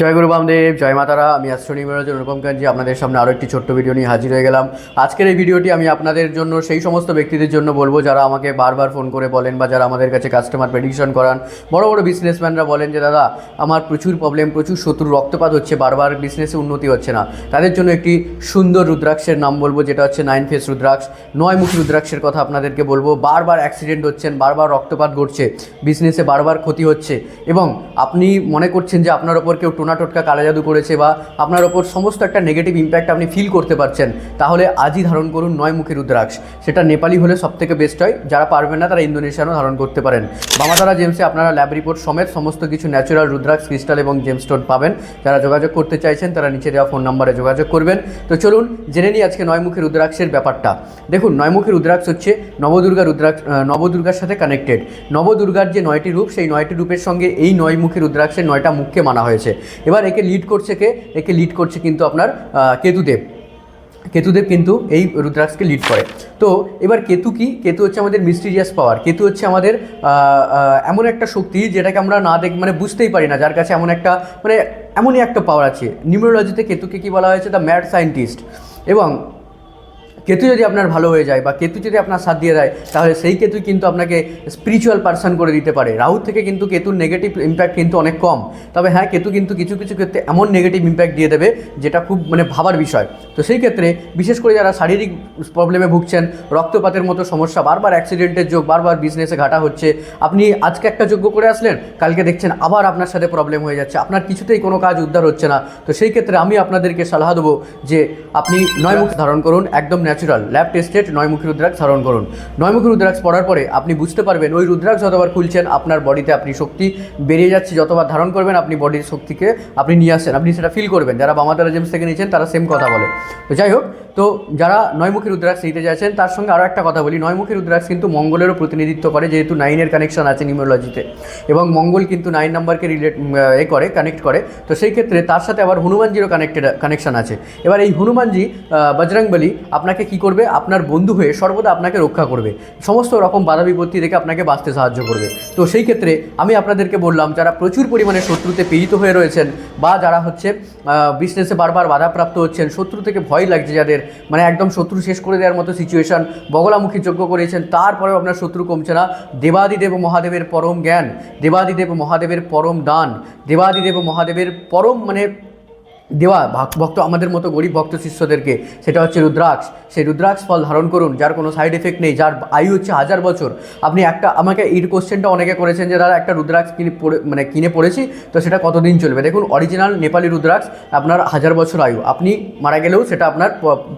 জয় গুরু বামদেব, জয় মাতারা, আমি অ্যাস্ট্রনি মহারাজ অনুপম কাঞ্জি, আপনাদের সামনে আরও একটি ছোট্ট ভিডিও নিয়ে হাজির হয়ে গেলাম। আজকের এই ভিডিওটি আমি আপনাদের জন্য, সেই সমস্ত ব্যক্তিদের জন্য বলব যারা আমাকে বারবার ফোন করে বলেন বা যারা আমাদের কাছে কাস্টমার প্রেডিকশন করান। বড় বড় বিজনেসম্যানরা বলেন যে, দাদা, আমার প্রচুর প্রবলেম প্রচুর শত্রুর রক্তপাত হচ্ছে, বারবার বিজনেসে উন্নতি হচ্ছে না। তাদের জন্য একটি সুন্দর রুদ্রাক্ষের নাম বলব, যেটা হচ্ছে নাইন ফেস রুদ্রাক্ষ। নয় মুখী রুদ্রাক্ষের কথা আপনাদেরকে বলব, বারবার অ্যাক্সিডেন্ট হচ্ছেন, বারবার রক্তপাত ঘটছে বিজনেসে বারবার ক্ষতি হচ্ছে এবং আপনি মনে করছেন যে আপনার ওপর কেউ টোনা টোটকা কালা জাদু করেছে বা আপনার ওপর সমস্ত একটা নেগেটিভ ইম্প্যাক্ট আপনি ফিল করতে পারছেন, তাহলে আজই ধারণ করুন নয় মুখী রুদ্রাক্ষ। সেটা নেপালি হলে সব থেকে বেস্ট হয়, যারা পারবেন না তারা ইন্দোনেশিয়ানও ধারণ করতে পারেন। বামাতারা জেমসে আপনারা ল্যাব রিপোর্ট সমেত সমস্ত কিছু ন্যাচারাল রুদ্রাক্ষ ক্রিস্টাল এবং জেমস্টোন পাবেন। যারা যোগাযোগ করতে চাইছেন তারা নিচে দেওয়া ফোন নাম্বারে যোগাযোগ করবেন। তো চলুন জেনে নিই আজকে নয়মুখী রুদ্রাক্ষের ব্যাপারটা। দেখুন নয়মুখী রুদ্রাক্ষ হচ্ছে নবদুর্গা রুদ্রাক্ষ নবদুর্গার সাথে কানেক্টেড নবদুর্গার যে নয়টি রূপ, সেই নয়টি রূপের সঙ্গে এই নয়মুখী রুদ্রাক্ষের নয়টা মুখকে মানা হয়েছে। এবার একে লিড করছে কে? একে লিড করছে কিন্তু আপনার কেতুদেব। কেতুদেব কিন্তু এই রুদ্রাক্ষকে লিড করে। তো এবার কেতু কি? কেতু হচ্ছে আমাদের মিস্টিরিয়াস পাওয়ার কেতু হচ্ছে আমাদের এমন একটা শক্তি যেটাকে আমরা না দেখ মানে বুঝতেই পারি না, যার কাছে এমন একটা মানে এমনই একটা পাওয়ার আছে। নিউমোলজিতে কেতুকে কি বলা হয়েছে? দ্য ম্যাড সায়েন্টিস্ট এবং কেতু যদি আপনার ভালো হয়ে যায় বা কেতু যদি আপনার সাথ দিয়ে দেয়, তাহলে সেই কেতু কিন্তু আপনাকে স্পিরিচুয়াল পার্সন করে দিতে পারে। রাহু থেকে কিন্তু কেতুর নেগেটিভ ইম্প্যাক্ট কিন্তু অনেক কম। তবে হ্যাঁ কেতু কিন্তু কিছু কিছু ক্ষেত্রে এমন নেগেটিভ ইম্প্যাক্ট দিয়ে দেবে, যেটা খুব মানে ভাবার বিষয়। তো সেই ক্ষেত্রে বিশেষ করে যারা শারীরিক প্রবলেমে ভুগছেন, রক্তপাতের মতো সমস্যা, বারবার অ্যাক্সিডেন্টের যোগ, বারবার বিজনেসে ঘাটা হচ্ছে, আপনি আজকে একটা যোগ্য করে আসলেন, কালকে দেখছেন আবার আপনার সাথে প্রবলেম হয়ে যাচ্ছে, আপনার কিছুতেই কোনো কাজ উদ্ধার হচ্ছে না। তো সেই ক্ষেত্রে আমি আপনাদেরকে সালাহ দেবো যে, আপনি নয় মুখ ধারণ করুন, একদম ন্যাচারাল ল্যাব টেস্টেড নয়মুখী রুদ্রাক্ষ ধারণ করুন। নয়মুখী রুদ্রাক্ষ পড়ার পরে আপনি বুঝতে পারবেন, ওই রুদ্রাক্ষ যতবার খুলছেন, আপনার বডিতে আপনি শক্তি বেরিয়ে যাচ্ছে, যতবার ধারণ করবেন, আপনি বডির শক্তিকে আপনি নিয়ে আসেন আপনি সেটা ফিল করবেন। যারা বামাতারা জেমস থেকে নিয়েছেন, তারা সেম কথা বলে। তো যাই হোক, তো যারা নয়মুখী রুদ্রাক্ষ নিতে চাইছেন তার সঙ্গে আরও একটা কথা বলি। নয়মুখী রুদ্রাক্ষ কিন্তু মঙ্গলেরও প্রতিনিধিত্ব করে, যেহেতু নাইনের কানেকশন আছে নিউমোলজিতে। এবং মঙ্গল কিন্তু নাইন নাম্বারকে রিলেট এ করে কানেক্ট করে। তো সেই ক্ষেত্রে তার সাথে আবার হনুমানজিরও কানেক্টেড কানেকশন আছে। এবার এই হনুমানজি বজরংবলী আপনাকে কি করবে? আপনার বন্ধু হয়ে সর্বদা আপনাকে রক্ষা করবে। সমস্ত রকম বাধা বিপত্তি থেকে আপনাকে বাঁচতে সাহায্য করবে। তো সেই ক্ষেত্রে আমি আপনাদেরকে বললাম, যারা প্রচুর পরিমাণে শত্রুতে পীড়িত হয়ে রয়েছেন বা যারা হচ্ছে বিজনেসে বারবার বাধাপ্রাপ্ত হচ্ছেন, শত্রু থেকে ভয় লাগছে যাদের মানে একদম শত্রু শেষ করে দেওয়ার মতো সিচুয়েশন বগলামুখী যজ্ঞ করেছেন, তারপরেও আপনার শত্রু কমছে না। দেবাদিদেব মহাদেবের পরম জ্ঞান, দেবাদিদেব মহাদেবের পরম দান, দেবাদিদেব মহাদেবের পরম মানে দেওয়া, ভক্ত আমাদের মতো গরিব ভক্ত শিষ্যদেরকে, সেটা হচ্ছে রুদ্রাক্ষ। সেই রুদ্রাক্ষ ফল ধারণ করুন, যার কোনো সাইড এফেক্ট নেই, যার আয়ু হচ্ছে হাজার বছর। আপনি একটা, আমাকে এই কোশ্চেনটা অনেকে করেছেন যে, দাদা, একটা রুদ্রাক্ষ কিনে পড়ে মানে কিনে পড়েছি, তো সেটা কতদিন চলবে? দেখুন অরিজিনাল নেপালি রুদ্রাক্ষ, আপনার হাজার বছর আয়ু। আপনি মারা গেলেও সেটা আপনার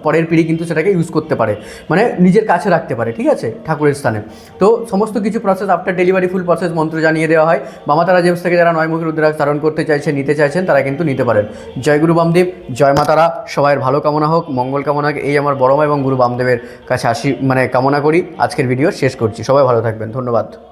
পরের পিঢ়ি কিন্তু সেটাকে ইউজ করতে পারে। মানে নিজের কাছে রাখতে পারে, ঠিক আছে, ঠাকুরের স্থানে। তো সমস্ত কিছু process after delivery full process মন্ত্র জানিয়ে দেওয়া হয়। মামাতারা জেমস থেকে যারা নয়মুখী রুদ্রাক্ষ ধারণ করতে চাইছেন নিতে চাইছেন, তারা কিন্তু নিতে পারেন। জয় গুরু বামদেব, জয় মাতারা, সবাইয়ের ভালো কামনা হোক, মঙ্গল কামনা হোক, এই আমার বড়মা এবং গুরু বামদেবের কাছে আসি মানে কামনা করি। আজকের ভিডিও শেষ করছি। সবাই ভালো থাকবেন। ধন্যবাদ।